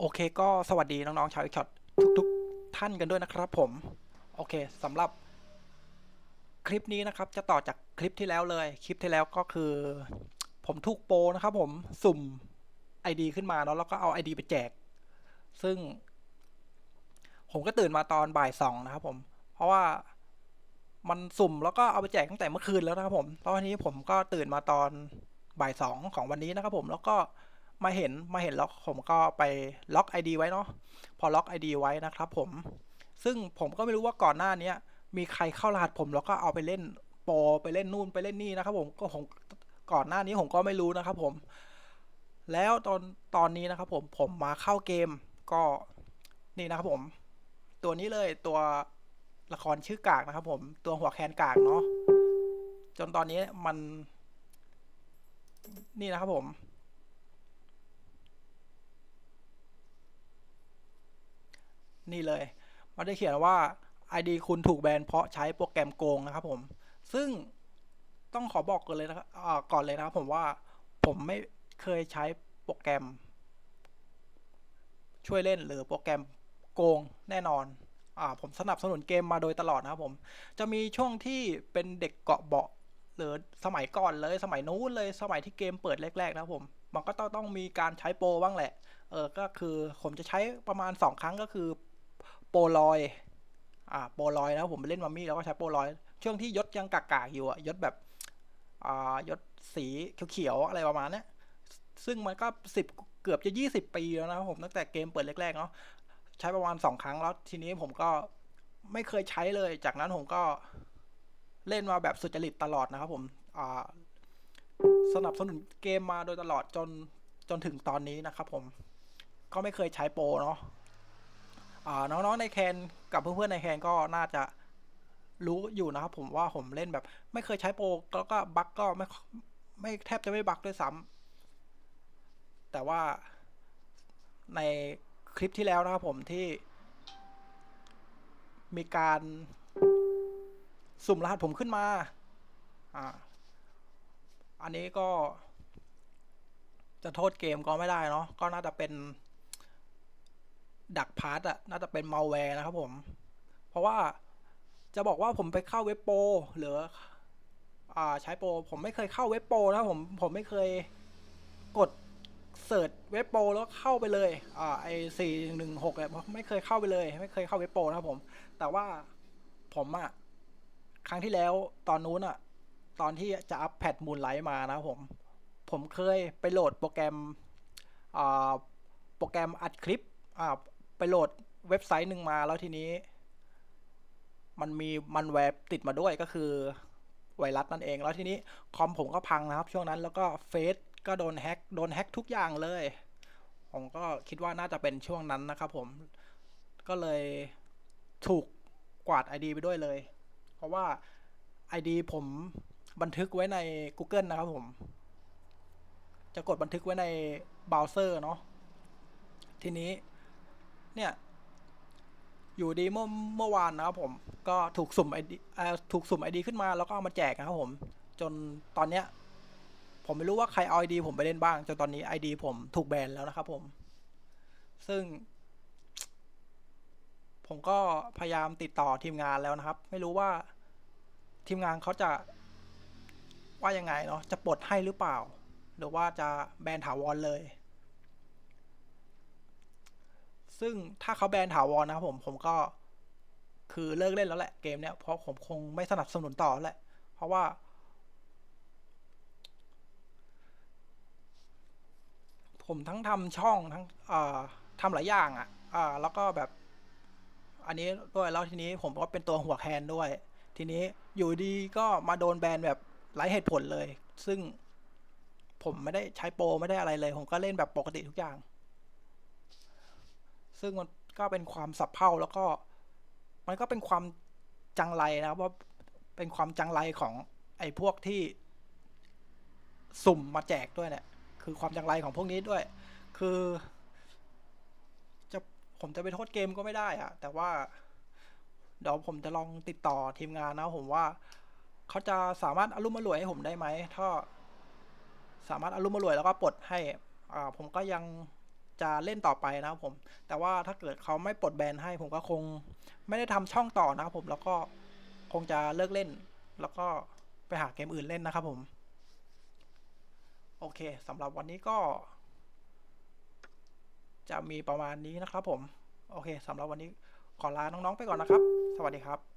โอเคก็สวัสดีน้องๆชาวอีกช็อตทุกๆท่านกันด้วยนะครับผม โอเคสำหรับคลิปนี้นะครับ จะต่อจากคลิปที่แล้วเลย คลิปที่แล้วก็คือ ผมถูกโปรนะครับผมสุ่ม ID ขึ้นมาเนาะแล้วก็เอา ID ไปแจก ซึ่ง ผมก็ตื่นมาตอนบ่ายสองนะครับผม เพราะว่ามันสุ่มแล้วก็เอาไปแจกตั้งแต่เมื่อคืนแล้วนะครับผมตอนนี้ผมก็ตื่นมาตอนบ่ายสองของวันนี้นะครับผมแล้วก็ มาเห็นมาเห็นแล้วผมก็ไปล็อก ID ไว้เนาะพอล็อก ID ไว้นะครับผม ซึ่งผมก็ไม่รู้ว่าก่อนหน้านี้มีใครเข้ารหัสผมแล้วก็เอาไปเล่นโปรไปเล่นนู่นไปเล่นนี่นะครับผมก็ผมก่อนหน้านี้ผมก็ไม่รู้นะครับผม แล้วตอนตอนนี้นะครับผมผมมาเข้าเกมก็นี่นะครับผม ตัวนี้เลยตัวละครชื่อกากนะครับผมตัวหัวแคนกากเนาะจนตอนนี้มัน นี่นะครับผม นี่เลย มันได้เขียนว่า ID คุณถูกแบนเพราะใช้โปรแกรมโกงนะครับผม ซึ่งต้องขอบอกก่อนเลยนะก่อนเลยนะครับผมว่าผมไม่เคยใช้โปรแกรม ช่วยเล่นหรือโปรแกรมโกงแน่นอนอ่าผมสนับสนุนเกมมาโดยตลอดนะครับผม จะมีช่วงที่เป็นเด็กเกาะเบาะหรือสมัยก่อนเลยสมัยนู้นเลยสมัยที่เกมเปิดแรก ๆ นะครับผม มันก็ต้องต้องมีการใช้โปรบ้างแหละ เออก็คือผมจะใช้ประมาณ 2 ครั้งก็คือ รลอย อ่าโปรลอยนะผมไปเล่นมัมมี่แล้วก็ใช้โปรลอย ช่วงที่ยศยังกากๆอยู่อะยศแบบ อ่ายศสีเขียวๆอะไรประมาณเนี้ยซึ่งมันก็สิบเกือบจะยี่สิบปีแล้วนะผมตั้งแต่เกมเปิดแรกๆเนาะใช้ประมาณสองครั้งแล้วทีนี้ผมก็ไม่เคยใช้เลย จากนั้นผมก็เล่นมาแบบสุจริตตลอดนะครับผมอ่าสนับสนุนเกมมาโดยตลอดจนจนถึงตอนนี้นะครับผม ก็ไม่เคยใช้โปรเนาะ น้องๆในแคนกับเพื่อนๆในแคนก็น่าจะรู้อยู่นะครับผมว่าผมเล่นแบบ ไม่เคยใช้โปรแล้วก็บั๊กก็ไม่ไม่แทบจะไม่บั๊กด้วยซ้ำแต่ว่าในคลิปที่แล้วนะครับผมที่ มีการสุ่มรหัสผมขึ้นมา อ่า อันนี้ก็ จะโทษเกมก็ไม่ได้เนาะก็น่าจะเป็น ดักพาร์ตอะน่าจะเป็นมัลแวร์นะครับผม เพราะว่าจะบอกว่าผมไปเข้าเว็บโปรหรืออ่าใช้โปรผมไม่เคยเข้าเว็บโปรนะผมผมไม่เคยกดเสิร์ชเว็บโปรแล้วเข้าไปเลยอ่าไอสี่หนึ่งหกเนี่ยไม่เคยเข้าไปเลย ไม่เคยเข้าเว็บโปรนะครับผม แต่ว่าผมอะครั้งที่แล้วตอนนู้นอะตอนที่จะอัพแพดมูลไลท์มานะครับผม ผมเคยไปโหลดโปรแกรมอ่าโปรแกรมอัดคลิปอ่า ไปโหลดเว็บไซต์หนึ่งมาแล้วทีนี้ มันมีมันแวร์ติดมาด้วยก็คือไวรัสนั่นเอง แล้วทีนี้คอมผมก็พังนะครับ ช่วงนั้นแล้วก็เฟซก็โดนแฮ็กโดนแฮ็กทุกอย่างเลย ผมก็คิดว่าน่าจะเป็นช่วงนั้นนะครับผมก็เลยถูกกวาด ID ไปด้วยเลย เพราะว่า ID ผมบันทึกไว้ใน Google นะครับผม จะกดบันทึกไว้ในเบราว์เซอร์เนาะทีนี้ เนี่ย อยู่ดีเมื่อเมื่อวานนะครับผมก็ถูกสุ่มไอดีถูกสุ่มไอดีขึ้นมาแล้วก็เอามาแจกนะครับผม จนตอนเนี้ย ผมไม่รู้ว่าใครเอาไอดีผมไปเล่นบ้างจนตอนนี้ไอดีผมถูกแบนแล้วนะครับผม ซึ่ง ผมก็พยายามติดต่อทีมงานแล้วนะครับ ไม่รู้ว่าทีมงานเขาจะว่ายังไงเนาะจะปลดให้หรือเปล่า หรือว่าจะแบนถาวรเลย ซึ่งถ้าเขาแบนถาวรนะครับผมผมก็ คือเลิกเล่นแล้วแหละเกมเนี้ยเพราะผมคงไม่สนับสนุนต่อแล้วแหละ เพราะว่า ผมทั้งทำช่องทั้งอ่าทำหลายอย่างอะ่ะอ่าแล้วก็แบบ อันนี้ด้วยแล้วทีนี้ผมก็เป็นตัวหัวแคนด้วย ทีนี้อยู่ดีก็มาโดนแบนแบบไร้เหตุผลเลย ซึ่งผมไม่ได้ใช้โปรไม่ได้อะไรเลย ผมก็เล่นแบบปกติทุกอย่าง ซึ่งมันก็เป็นความสับเพร่าแล้วก็ มันก็เป็นความจังไรนะครับว่าเป็นความจังไรของไอ้พวกที่สุ่มมาแจกด้วยเนี่ย คือความจังไรของพวกนี้ด้วย คือ จะผมจะไปโทษเกมก็ไม่ได้อะแต่ว่า เดี๋ยวผมจะลองติดต่อทีมงานนะผมว่าเขาจะสามารถอารมณ์มารวยให้ผมได้ไหมถ้าสามารถอารมณ์มารวยแล้วก็ปลดให้ อ่า ผมก็ยัง จะเล่นต่อไปนะครับผม แต่ว่าถ้าเกิดเขาไม่ปลดแบนให้ผมก็คงไม่ได้ทำช่องต่อนะครับผมแล้วก็คงจะเลิกเล่น แล้วก็ไปหาเกมอื่นเล่นนะครับผม โอเคสำหรับวันนี้ก็ จะมีประมาณนี้นะครับผม โอเคสำหรับวันนี้ขอลาน้องๆไปก่อนนะครับ สวัสดีครับ